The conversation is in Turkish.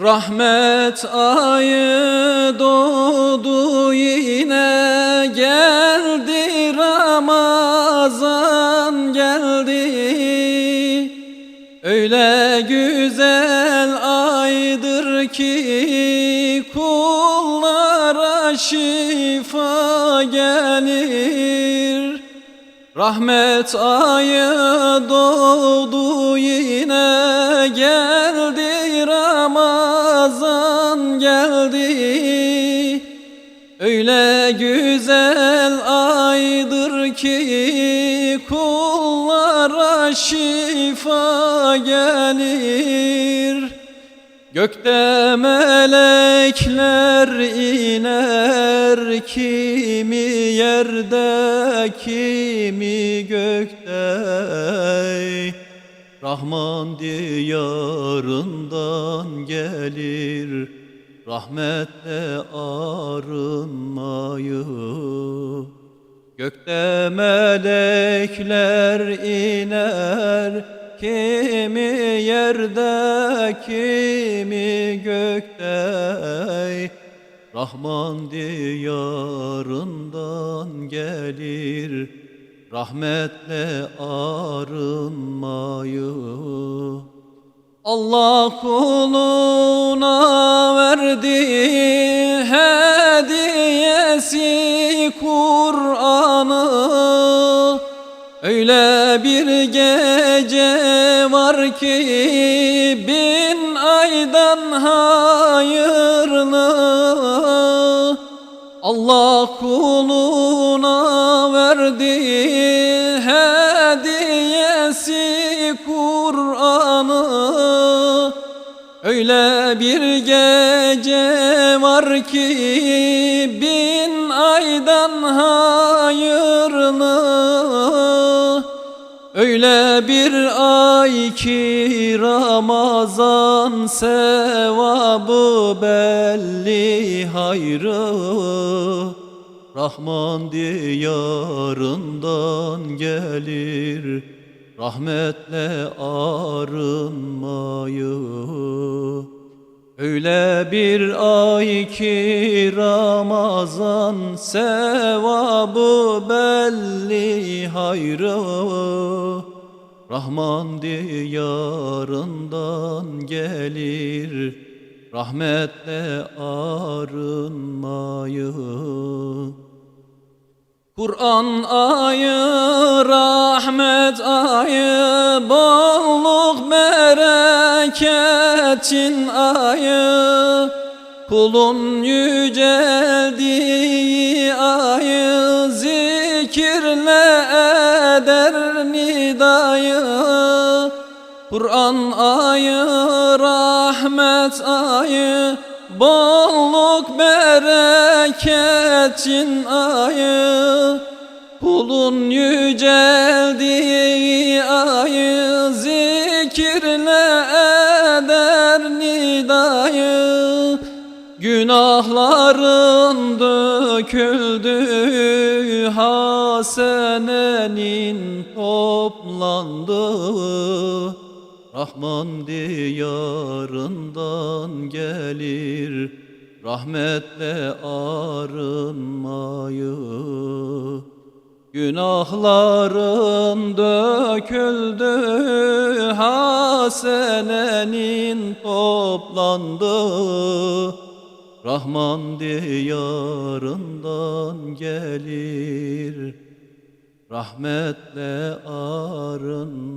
Rahmet ayı doğdu yine geldi Ramazan geldi. Öyle güzel aydır ki kullara şifa gelir. Rahmet ayı doğdu yine geldi Ramazan geldi. Öyle güzel aydır ki kullara şifa gelir. Gökte melekler iner kimi yerde kimi gökte Rahman diyarından gelir rahmetle arınmayı Gökte melekler iner kimi yerde kimi gökte. Rahman diyarından gelir rahmetle arınmayı Allah kuluna verdi hediyesi Kur'an'ı Öyle bir gece var ki bin aydan hayırlı Allah kuluna verdi hediyesi Kur'an'ı. Öyle bir gece var ki bin aydan hayırlı Öyle bir ay ki Ramazan sevabı belli hayrı Rahman diyarından gelir rahmetle arınmayı Öyle bir ay ki Ramazan sevabı belli hayrı Rahman diyarından gelir rahmetle arınmayı Kur'an ayı, rahmet ayı, bolluk bereketin ayı Kulun yüceldiği ayı, zikirle eder nidayı? Kur'an ayı, rahmet ayı, bolluk bereketin ayı Kulun yüceldiği ayı zikirle Günahların döküldü hasenenin toplandı. Rahman diyarından gelir rahmetle arınmayı. Günahların döküldü hasenenin toplandı Rahman diyarından gelir Rahmetle arınmayı.